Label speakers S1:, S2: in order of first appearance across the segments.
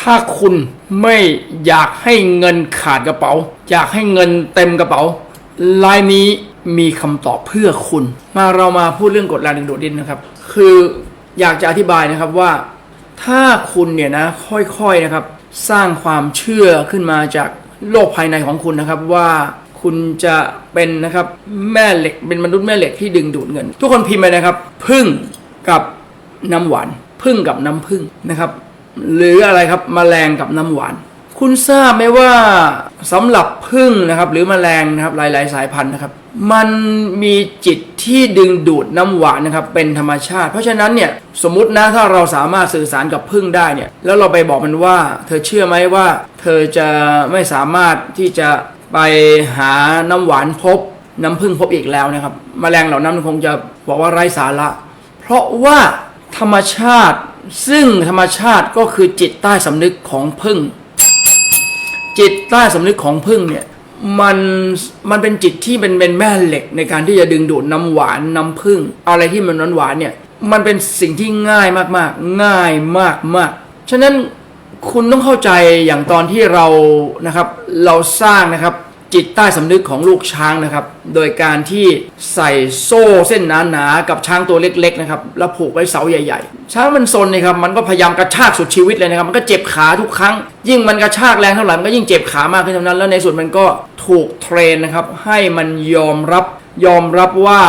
S1: ถ้าคุณไม่อยากให้เงินขาดกระเป๋า อยากให้เงินเต็มกระเป๋าลายนี้มีคำตอบเพื่อคุณ มาเรามาพูดเรื่องกฎแรงดึงดูดดินนะครับ คืออยากจะอธิบายนะครับว่า ถ้าคุณเนี่ยนะค่อยๆนะครับ สร้างความเชื่อขึ้นมาจากโลกภายในของคุณนะครับว่าคุณจะเป็นนะครับแม่เหล็กเป็นมนุษย์แม่เหล็กที่ดึงดูดเงิน ทุกคนพิมพ์ไปนะครับ พึ่งกับน้ำหวานพึ่งกับน้ำพึ่งนะครับ หรืออะไรครับมแมลงกับน้ำหวาน คุณทราบไหมว่าสำหรับพึ่งนะครับ หรือมแมลงนะครับหลาย ๆ สายพันธุ์นะครับ มันมีจิตที่ดึงดูดน้ำหวานนะครับ เป็นธรรมชาติ เพราะฉะนั้นเนี่ยสมมตินะถ้าเราสามารถสื่อสารกับพึ่งได้เนี่ย แล้วเราไปบอกมันว่า เธอเชื่อไหมว่า เธอจะไม่สามารถที่จะไปหาน้ำหวานพบน้ำพึ่งพบอีกแล้วนะครับแมลงเหล่านั้นคงจะบอกว่าไร้สาระ เพราะว่าธรรมชาติ ซึ่งธรรมชาติก็คือจิตใต้สำนึกของพึ่ง จิตใต้สำนึกของพึ่งเนี่ยมันมันเป็นจิตที่เป็นเป็นแม่เหล็กในการที่จะดึงดูดน้ำหวานน้ำพึ่ง อะไรที่มันหวานเนี่ยมันเป็นสิ่งที่ง่ายมากๆ ง่ายมากๆฉะนั้นคุณต้องเข้าใจอย่างตอนที่เรานะครับ เราสร้างนะครับ จิตใต้สำนึกของลูกช้างนะครับ โดยการที่ใส่โซ่เส้นหนาๆกับช้างตัวเล็กๆนะครับแล้วผูกไว้เสาใหญ่ๆ ช้างมันซนนะครับมันก็พยายามกระชากสุดชีวิตเลยนะครับ มันก็เจ็บขาทุกครั้ง ยิ่งมันกระชากแรงเท่าไหร่มันก็ยิ่งเจ็บขามากขึ้นเท่านั้น แล้วในสุดมันก็ถูกเทรนนะครับ ให้มันยอมรับยอมรับว่า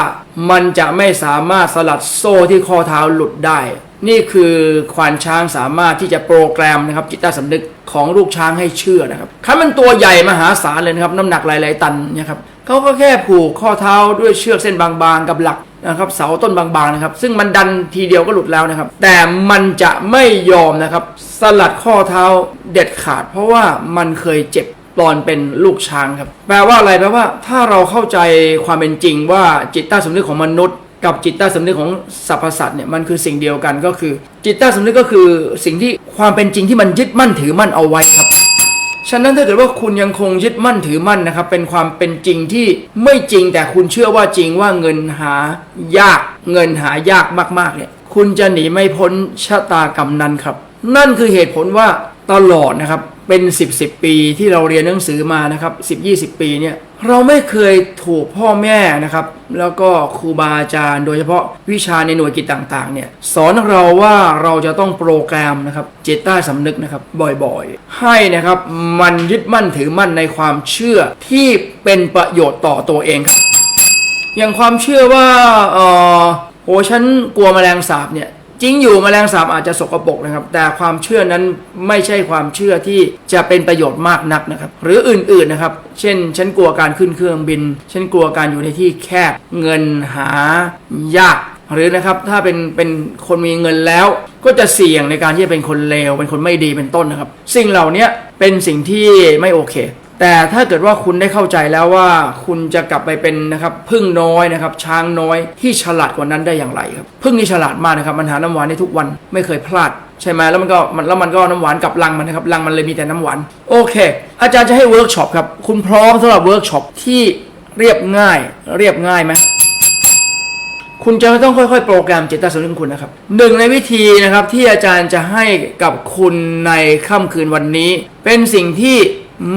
S1: มันจะไม่สามารถสลัดโซ่ที่ข้อเท้าหลุดได้ นี่คือควานช้างสามารถที่จะโปรแกรมนะครับจิตใต้สำนึกของลูกช้างให้เชื่อนะครับคันมันตัวใหญ่มหาศาลเลยนะครับน้ำหนักหลายๆตันนะครับเขาก็แค่ผูกข้อเท้าด้วยเชือกเส้นบางๆกับหลักนะครับเสาต้นบางๆนะครับซึ่งมันดันทีเดียวก็หลุดแล้วนะครับ แต่มันจะไม่ยอมนะครับสลัดข้อเท้าเด็ดขาด เพราะว่ามันเคยเจ็บตอนเป็นลูกช้างครับแปลว่าอะไรแปลว่าถ้าเราเข้าใจความเป็นจริงว่าจิตใต้สำนึกของมนุษย์ กับจิตใต้สำนึกของสรรพสัตว์เนี่ยมันคือสิ่งเดียวกันก็คือ จิตใต้สำนึกก็คือสิ่งที่ความเป็นจริงที่มันยึดมั่นถือมั่นเอาไว้ครับ ฉะนั้นถ้าเกิดว่าคุณยังคงยึดมั่นถือมั่นนะครับ เป็นความเป็นจริงที่ไม่จริงแต่คุณเชื่อว่าจริงว่าเงินหายากเงินหายากมากๆเนี่ยคุณจะหนีไม่พ้นชะตากรรมนั้นครับ นั่นคือเหตุผลว่าตลอดนะครับเป็น 10 10ปีที่เราเรียนหนังสือมานะครับ10 20 ปีเนี่ย เราไม่เคยถูกพ่อแม่นะครับ แล้วก็ครูบาอาจารย์โดยเฉพาะวิชาในหน่วยกิจต่างๆเนี่ยสอนเราว่าเราจะต้องโปรแกรมนะครับจิตใต้สำนึกนะครับบ่อยๆ ให้นะครับมันยึดมั่นถือมั่นในความเชื่อที่เป็นประโยชน์ต่อตัวเองครับ อย่างความเชื่อว่าเออโอ้ฉันกลัวแมลงสาบเนี่ย จริงอยู่แมลงสาบอาจจะสกปรกนะครับ แต่ความเชื่อนั้นไม่ใช่ความเชื่อที่จะเป็นประโยชน์มากนักนะครับ หรืออื่นๆนะครับ เช่น ฉันกลัวการขึ้นเครื่องบิน ฉันกลัวการอยู่ในที่แคบเงินหายากหรือนะครับถ้าเป็นเป็นคนมีเงินแล้ว ก็จะเสี่ยงในการที่จะเป็นคนเลวเป็นคนไม่ดีเป็นต้นนะครับ สิ่งเหล่านี้เป็นสิ่งที่ไม่โอเค แต่ถ้าเกิดว่าคุณได้เข้าใจแล้วว่าคุณจะกลับไปเป็นนะครับพึ่งน้อยนะครับ ช้างน้อยที่ฉลาดกว่านั้นได้อย่างไรครับพึ่งนี่ฉลาดมากนะครับมันหาน้ำหวานได้ทุกวันไม่เคยพลาดใช่ไหมแล้วมันก็มันแล้วมันก็น้ำหวานกลับลังมันนะครับลังมันเลยมีแต่น้ำหวานโอเค อาจารย์จะให้เวิร์กช็อปครับคุณพร้อมสำหรับเวิร์กช็อปที่เรียบง่าย เรียบง่ายไหมคุณจะต้องค่อยๆ โปรแกรมจิตใต้สำนึกของคุณนะครับหนึ่งในวิธีนะครับที่อาจารย์จะให้กับคุณในค่ำคืนวันนี้ เป็นสิ่งที่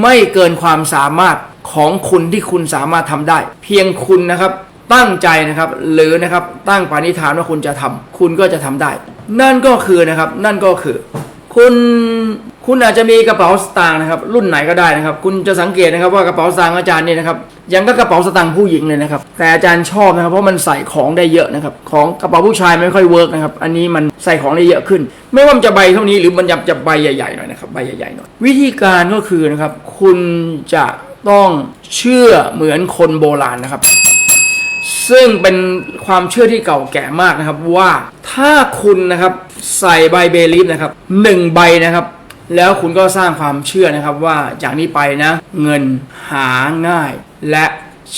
S1: ไม่เกินความสามารถของคุณที่คุณสามารถทำได้ เพียงคุณนะครับตั้งใจนะครับหรือนะครับตั้งปณิธานว่าคุณจะทำคุณก็จะทำได้ นั่นก็คือนะครับนั่นก็คือ คุณ คุณอาจจะมีกระเป๋าสตางค์นะครับรุ่นไหนก็ได้นะครับ คุณจะสังเกตนะครับว่ากระเป๋าสตางค์อาจารย์เนี่ยนะครับยังก็กระเป๋าสตางค์ผู้หญิงเลยนะครับแต่อาจารย์ชอบนะครับเพราะมันใส่ของได้เยอะนะครับของกระเป๋าผู้ชายไม่ค่อยเวิร์กนะครับอันนี้มันใส่ของได้เยอะขึ้น ไม่ว่ามันจะใบเท่านี้หรือมันจะใบใหญ่ๆหน่อยนะครับใบใหญ่ๆหน่อยวิธีการก็คือนะครับคุณจะต้องเชื่อเหมือนคนโบราณนะครับ ซึ่งเป็นความเชื่อที่เก่าแก่มากนะครับว่าถ้าคุณนะครับใส่ใบเบลีฟนะครับหนึ่งใบนะครับ แล้วคุณก็สร้างความเชื่อนะครับว่าจากนี้ไปนะ เงินหาง่าย และ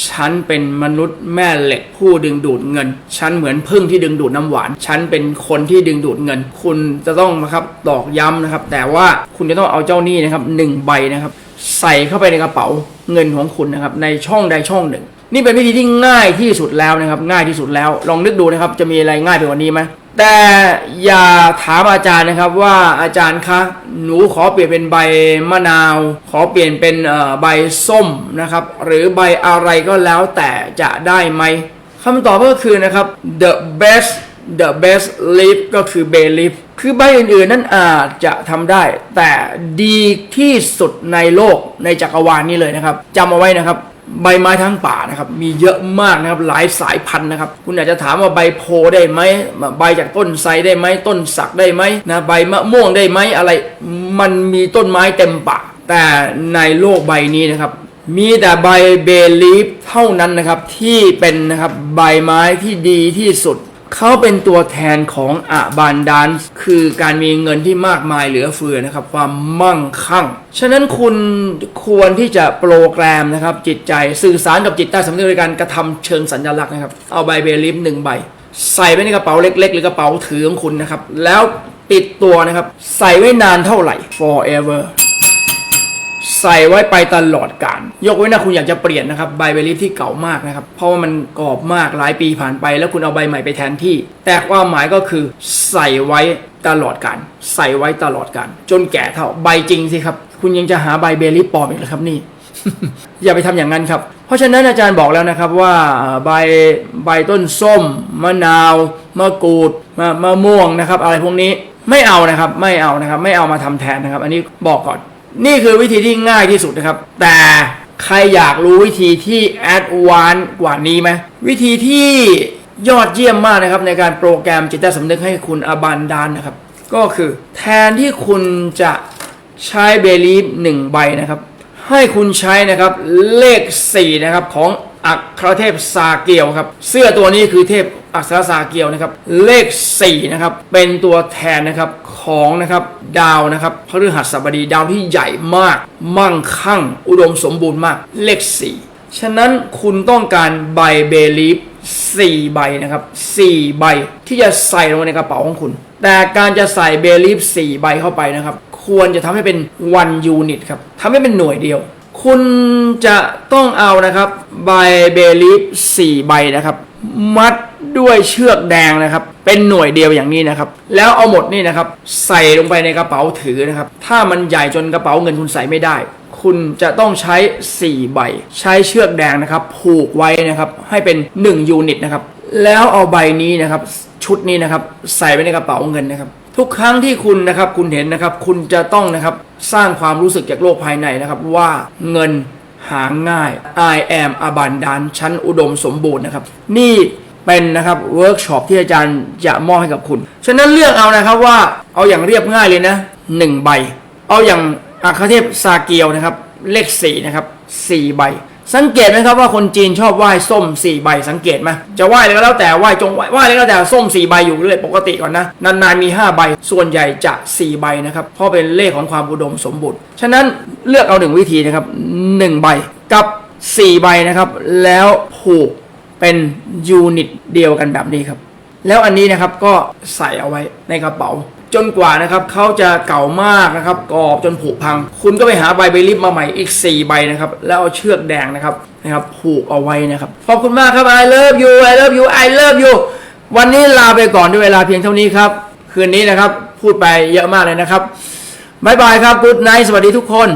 S1: ฉันเป็นมนุษย์แม่เหล็กผู้ดึงดูดเงิน ฉันเหมือนพึ่งที่ดึงดูดน้ำหวาน ฉันเป็นคนที่ดึงดูดเงิน คุณจะต้องนะครับตอกย้ำนะครับ แต่ว่าคุณจะต้องเอาเจ้าหนี้นะครับหนึ่งใบนะครับ ใส่เข้าไปในกระเป๋าเงินของคุณนะครับในช่องใดช่องหนึ่ง นี่เป็นวิธีที่ง่ายที่สุดแล้วนะครับ ง่ายที่สุดแล้ว ลองนึกดูนะครับ จะมีอะไรง่ายไปกว่านี้ไหม แต่อย่าถามอาจารย์นะครับว่าอาจารย์คะหนูขอเปลี่ยนเป็นใบมะนาว ขอเปลี่ยนเป็นใบส้มนะครับ หรือใบอะไรก็แล้วแต่จะได้ไหมคำตอบก็คือนะครับ the best the best leaf ก็คือ bay leaf คือใบอื่นๆ นั้นอาจจะทำได้ แต่ดีที่สุดในโลกในจักรวาลนี้เลยนะครับจำเอาไว้นะครับ ใบไม้ทั้งป่านะครับ มีเยอะมากนะครับหลายสายพันธุ์นะครับ คุณอาจจะถามว่าใบโพได้ไหมใบจากต้นไทรได้ไหมต้นสักได้ไหมนะใบมะม่วงได้ไหมอะไร มันมีต้นไม้เต็มป่า แต่ในโลกใบนี้นะครับ มีแต่ใบเบลีฟเท่านั้นนะครับที่เป็นนะครับใบไม้ที่ดีที่สุด เขาเป็นตัวแทนของอบานดานซ์คือการมีเงินที่มากมายเหลือเฟือนะครับ ความมั่งคั่ง ฉะนั้นคุณควรที่จะโปรแกรมนะครับ จิตใจสื่อสารกับจิตใต้สำนึกโดยการกระทำเชิงสัญลักษณ์นะครับ เอาใบเบลิฟหนึ่งใบ ใส่ไว้ในกระเป๋าเล็ก ๆ หรือกระเป๋าถือของคุณนะครับ แล้วติดตัวนะครับ ใส่ไว้นานเท่าไหร่ forever ใส่ไว้ไปตลอดการยกเว้นนะคุณอยากจะเปลี่ยนนะครับใบเบลีฟที่เก่ามากนะครับ เพราะว่ามันกรอบมากหลายปีผ่านไป แล้วคุณเอาใบใหม่ไปแทนที่ แต่ความหมายก็คือใส่ไว้ตลอดการใส่ไว้ตลอดการจนแก่เท่าใบจริงสิครับ คุณยังจะหาใบเบลีฟปลอมอีกเหรอครับนี่อย่าไปทำอย่างนั้นครับ เพราะฉะนั้นอาจารย์บอกแล้วนะครับว่าใบใบต้นส้ม มะนาว มะกรูดมะมะม่วงนะครับ อะไรพวกนี้ไม่เอานะครับ ไม่เอานะครับ ไม่เอามาทำแทนนะครับ อันนี้บอกก่อน นี่คือวิธีที่ง่ายที่สุดนะครับ แต่ใครอยากรู้วิธีที่แอดวานกว่านี้ไหมวิธีที่ยอดเยี่ยมมากนะครับในการโปรแกรมจิตใต้สำนึกให้คุณอบันดานนะครับ ก็คือแทนที่คุณจะใช้เบลีฟหนึ่งใบนะครับ ให้คุณใช้นะครับเลข 4 นะครับของอัครเทพซาเกียวครับเสื้อตัวนี้คือเทพอัครซาเกียวนะครับเลข4นะครับเป็นตัวแทนนะครับ ของนะครับดาวนะครับพฤหัสบดีดาวที่ใหญ่มาก มั่งคั่ง อุดมสมบูรณ์มากเลข4ฉะนั้นคุณต้องการใบเบลีฟ4ใบนะครับ4ใบที่จะใส่ลงในกระเป๋าของคุณ แต่การจะใส่เบลีฟ4ใบเข้าไปนะครับ ควรจะทำให้เป็น one unit ครับทำให้เป็นหน่วยเดียว คุณจะต้องเอานะครับใบเบลีฟ4ใบนะครับ มัด ด้วยเชือกแดงนะครับ เป็นหน่วยเดียวอย่างนี้นะครับ แล้วเอาหมดนี่นะครับ ใส่ลงไปในกระเป๋าถือนะครับ ถ้ามันใหญ่จนกระเป๋าเงินคุณใส่ไม่ได้ คุณจะต้องใช้ 4 ใบ ใช้เชือกแดงนะครับ ผูกไว้นะครับ ให้เป็น 1 ยูนิตนะครับ แล้วเอาใบนี้นะครับ ชุดนี้นะครับ ใส่ไว้ในกระเป๋าเงินนะครับทุกครั้งที่คุณนะครับคุณเห็นนะครับ คุณจะต้องนะครับสร้างความรู้สึกจากโลกภายในนะครับ ว่าเงินหาง่าย I am abundant ชั้นอุดมสมบูรณ์นะครับ นี่ เป็นนะครับเวิร์กช็อปที่อาจารย์จะมอบให้กับคุณ ฉะนั้นเลือกเอานะครับว่าเอาอย่างเรียบง่ายเลยนะหนึ่งใบ เอาอย่างอาคเทพซาเกียวนะครับ เลขสี่นะครับสี่ใบ สังเกตไหมครับว่าคนจีนชอบไหว้ส้มสี่ใบ สังเกตไหมจะไหว้อะไรก็แล้วแต่ไหว้จงไหว้ไหว้อะไรก็แล้วแต่ส้มสี่ใบอยู่เรื่อยปกติก่อนนะนานๆมีห้าใบส่วนใหญ่จะสี่ใบนะครับเพราะเป็นเลขของความอุดมสมบูรณ์ฉะนั้นเลือกเอาหนึ่งวิธีนะครับหนึ่งใบกับสี่ใบนะครับ แล้วผูก เป็นยูนิตเดียวกันแบบนี้ครับ แล้วอันนี้นะครับก็ใส่เอาไว้ในกระเป๋า จนกว่านะครับเขาจะเก่ามากนะครับกรอบจนผุพัง คุณก็ไปหาใบเบลิฟมาใหม่อีก 4 ใบนะครับ แล้วเอาเชือกแดงนะครับนะครับผูกเอาไว้นะครับ ขอบคุณมากครับ I love you I love you I love you วันนี้ลาไปก่อนด้วยเวลาเพียงเท่านี้ครับ คืนนี้นะครับพูดไปเยอะมากเลยนะครับบายบายครับ Good night สวัสดีทุกคน